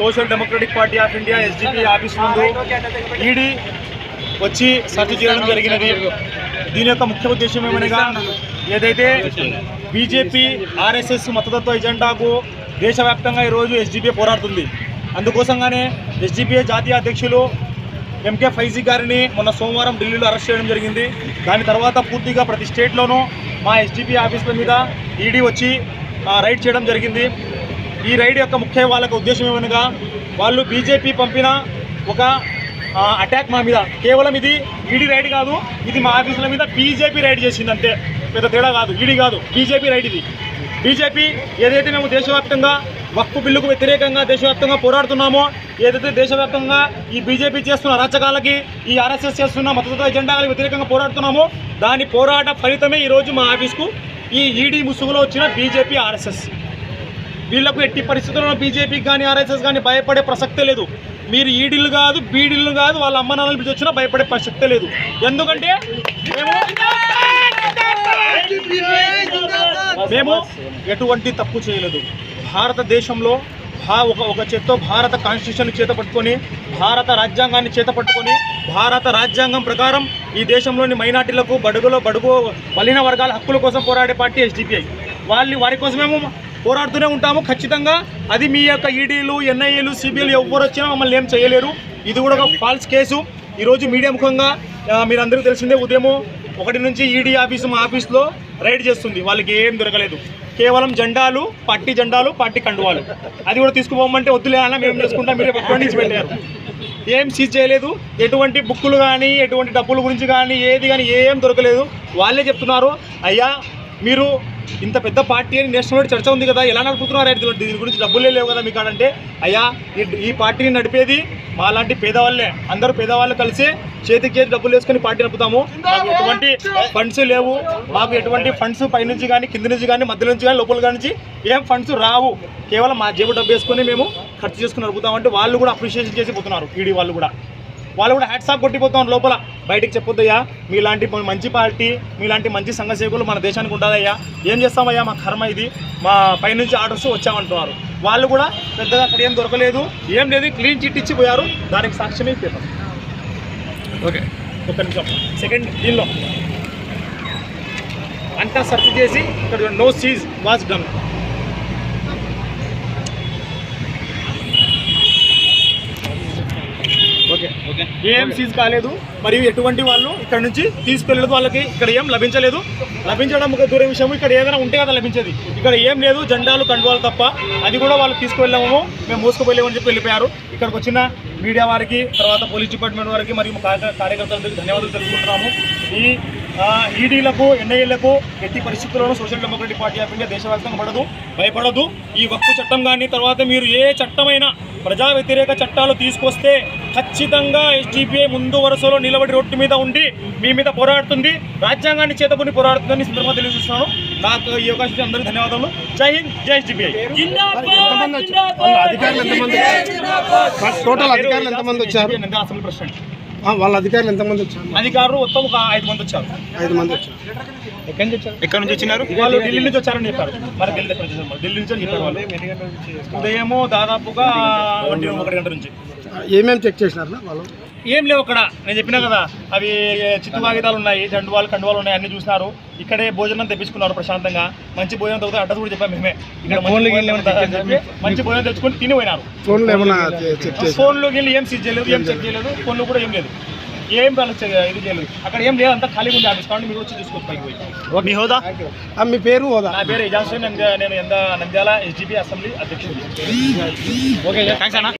Social Democratic Party of India SDP office ముందు ED వచ్చి search చేయడం జరిగినది. దీని యొక్క ముఖ్య ఉద్దేశం ఏమనగా ఏదైతే బీజేపీ ఆర్ఎస్ఎస్ మతతత్వ ఎజెండాకు దేశవ్యాప్తంగా ఈరోజు ఎస్డిపిఐ పోరాడుతుంది. అందుకోసంగానే ఎస్డిపిఐ జాతీయ అధ్యక్షులు ఎంకే ఫైజీ గారిని మొన్న సోమవారం ఢిల్లీలో అరెస్ట్ చేయడం జరిగింది. దాని తర్వాత పూర్తిగా ప్రతి స్టేట్లోనూ మా ఎస్డిపి ఆఫీసుల మీద ఈడీ వచ్చి రైడ్ చేయడం జరిగింది. ఈ రైడ్ యొక్క ముఖ్య వాళ్ళకు ఉద్దేశం ఏమనగా వాళ్ళు బీజేపీ పంపిన ఒక అటాక్ మా మీద. కేవలం ఇది ఈడీ రైడ్ కాదు ఇది మా ఆఫీసుల మీద బీజేపీ రైడ్ చేసింది అంతే. పెద్ద తేడా కాదు ఈడీ కాదు బీజేపీ రైడ్ ఇది. బీజేపీ ఏదైతే మేము దేశవ్యాప్తంగా వక్ఫ్ బిల్లుకు వ్యతిరేకంగా దేశవ్యాప్తంగా పోరాడుతున్నామో ఏదైతే దేశవ్యాప్తంగా ఈ బీజేపీ చేస్తున్న అరాచకాలకి ఈ ఆర్ఎస్ఎస్ చేస్తున్న మతతత్వ ఎజెండాలకు వ్యతిరేకంగా పోరాడుతున్నామో దాని పోరాట ఫలితమే ఈరోజు మా ఆఫీస్కు ఈ ఈడీ ముసుగులో వచ్చిన బీజేపీ ఆర్ఎస్ఎస్. వీళ్ళకు ఎట్టి పరిస్థితుల్లో బీజేపీకి కానీ ఆర్ఎస్ఎస్ కానీ భయపడే ప్రసక్తే లేదు. మీరు ఈడీలు కాదు బీడీలు కాదు వాళ్ళ అమ్మ నాన్నలు పిలిచి వచ్చినా భయపడే ప్రసక్తే లేదు. ఎందుకంటే మేము మేము ఎటువంటి తప్పు చేయలేదు. భారతదేశంలో భా ఒక ఒక చేత్తో భారత కాన్స్టిట్యూషన్ చేత పట్టుకొని భారత రాజ్యాంగాన్ని చేత పట్టుకొని భారత రాజ్యాంగం ప్రకారం ఈ దేశంలోని మైనార్టీలకు బడుగులో బడుగు బలిన వర్గాల హక్కుల కోసం పోరాడే పార్టీ ఎస్డిపిఐ వాళ్ళు వారి కోసం మేము పోరాడుతూనే ఉంటాము. ఖచ్చితంగా అది మీ యొక్క ఈడీలు ఎన్ఐఏలు సిబిఐలు ఎవరు వచ్చినా మమ్మల్ని ఏం చేయలేరు. ఇది కూడా ఒక ఫాల్స్ కేసు ఈరోజు మీడియా ముఖంగా మీరందరికీ తెలిసిందే ఉదయము ఒకటి నుంచి ఈడీ ఆఫీసు మా ఆఫీస్లో రైడ్ చేస్తుంది. వాళ్ళకి ఏం దొరకలేదు. కేవలం జెండాలు పార్టీ జెండాలు పార్టీ కండువాలు. అది కూడా తీసుకుపోమంటే వద్దులే అన్న మేము చేసుకుంటాం. మీరు ఎప్పటి నుంచి పెట్టారు. ఏం సీజ్ చేయలేదు. ఎటువంటి బుక్కులు కానీ ఎటువంటి డబ్బుల గురించి కానీ ఏది కానీ ఏం దొరకలేదు. వాళ్ళే చెప్తున్నారు. అయ్యా మీరు ఇంత పెద్ద పార్టీ అని నేషనల్ చర్చ ఉంది కదా ఎలా నడుపుతున్నారు అయితే దీని గురించి డబ్బులే లేవు కదా మీకు అంటే అయ్యా ఈ- పార్టీని నడిపేది మా లాంటి పేదవాళ్ళే. అందరూ పేదవాళ్ళు కలిసి చేతికి చేతి డబ్బులు వేసుకొని పార్టీ నడుపుతాము. మాకు ఎటువంటి ఫండ్స్ లేవు. మాకు ఎటువంటి ఫండ్స్ పైనుంచి కానీ కింద నుంచి కానీ మధ్య నుంచి కానీ లోపల నుంచి ఏం ఫండ్స్ రావు. కేవలం మా జేబు డబ్బు వేసుకొని మేము ఖర్చు చేసుకుని నడుపుతామంటే వాళ్ళు కూడా అప్రిషియేషన్ చేసి పోతున్నారు. ఈడీ వాళ్ళు కూడా. వాళ్ళు కూడా హ్యాట్సాప్ కొట్టిపోతాం లోపల. బయటికి చెప్పొద్దయ్యా. మీలాంటి మంచి పార్టీ మీలాంటి మంచి సంఘ సేవకులు మన దేశానికి ఉంటుందయ్యా ఏం చేస్తామయ్యా? మా కర్మ ఇది. మా పైనుంచి ఆర్డర్స్ వచ్చామంటున్నారు. వాళ్ళు కూడా పెద్దగా అక్కడ ఏం దొరకలేదు. ఏం లేదు క్లీన్ చిట్ ఇచ్చి పోయారు. దానికి సాక్ష్యమే పేపర్. ఓకే. ఒక్క నిమిషం. సెకండ్ దీనిలో. అంతా సెర్చ్ చేసి ఇక్కడ no seize was done okay okay ఏం సీజ్ కాలేదు మరియు ఎటువంటి వాళ్ళు ఇక్కడ నుంచి తీసుకెళ్ళలేదు వాళ్ళకి ఇక్కడ ఏం లభించలేదు. లభించడం ఒక దూరం విషయం ఇక్కడ ఏదైనా ఉంటే కదా లభించేది. ఇక్కడ ఏం లేదు జెండాలు కండువాలు తప్ప. అది కూడా వాళ్ళు తీసుకువెళ్ళాము మేము మోసుకుపోలేమని చెప్పి వెళ్ళిపోయారు. ఇక్కడికి వచ్చిన మీడియా వారికి తర్వాత పోలీస్ డిపార్ట్మెంట్ వారికి మరియు కార్యకర్తలందరికీ కార్య- ధన్యవాదాలు తెలుసుకుంటున్నాము ఈ ఈడీలకు ఎన్ఐఏలకు ఎట్టి పరిస్థితుల్లోనూ Social Democratic Party of India దేశవ్యాప్తంగా పడదు భయపడదు. ఈ వక్ఫ్ చట్టం కానీ తర్వాత మీరు ఏ చట్టమైనా ప్రజా వ్యతిరేక చట్టాలు తీసుకొస్తే ఖచ్చితంగా ఎస్డిపిఐ ముందు వరుసలో నిలబడి రోడ్డు మీద ఉండి మీ మీద పోరాడుతుంది. రాజ్యాంగాన్ని చేతకొని పోరాడుతుందని సందర్భంగా తెలియజేస్తున్నాను. నాకు ఈ అవకాశం అందరికీ ధన్యవాదాలు జై హింద్ జై ఎస్డిపిఐ అధికారులు ఎంతమంది టోటల్ అధికారులు ఎంతమంది వచ్చారు? అసెంబ్లీ ప్రెసిడెంట్ వాళ్ళ అధికారులు ఎంతమంది వచ్చారు? అధికారులు మొత్తం ఒక ఐదు మంది వచ్చారు. ఐదు మంది వచ్చారు. ఎక్కడి నుంచి వచ్చారు? ఎక్కడ నుంచి వచ్చినారు? వాళ్ళు ఢిల్లీ నుంచి వచ్చారని చెప్పారు. మరి ఢిల్లీ నుంచి? ఢిల్లీ చెప్పారు వాళ్ళు. ఉదయము దాదాపుగా ఒకటి ఒకటి గంట నుంచి. ఏమేమి చెక్ చేసినారు వాళ్ళు? ఏం లేవు అక్కడ. నేను చెప్పినా కదా అవి చిత్తు కాగితాలు ఉన్నాయి జండువాలు కండువాలు ఉన్నాయి అన్ని చూసినారు. ఇక్కడే భోజనం తెప్పించుకున్నారు ప్రశాంతంగా. మంచి భోజనం తగ్గితే అడ్రస్ కూడా చెప్పాము మేమే. ఇక్కడ మంచి భోజనం ఉంటుందని చెప్పి మంచి భోజనం తెచ్చుకొని తిని పోయినారు ఫోన్లో వెళ్ళి ఏం సీజ్ చేయలేదు ఏం చెక్ చేయలేదు. ఫోన్లో కూడా ఏం లేదు. ఏం ఇది చేయలేదు. అక్కడ ఏం లేదు అంతా ఖాళీగా ఉంది ఆఫీస్. కాబట్టి మీరు వచ్చి చూసుకోవచ్చు పైకి పోయి. మీ హోదా? మీ పేరు హోదా? నా పేరు ఇజాజ్ నేను ఎంత నంద్యాల ఎస్డిపి అసెంబ్లీ అధ్యక్షుడు ఓకే థ్యాంక్స్ అన్న.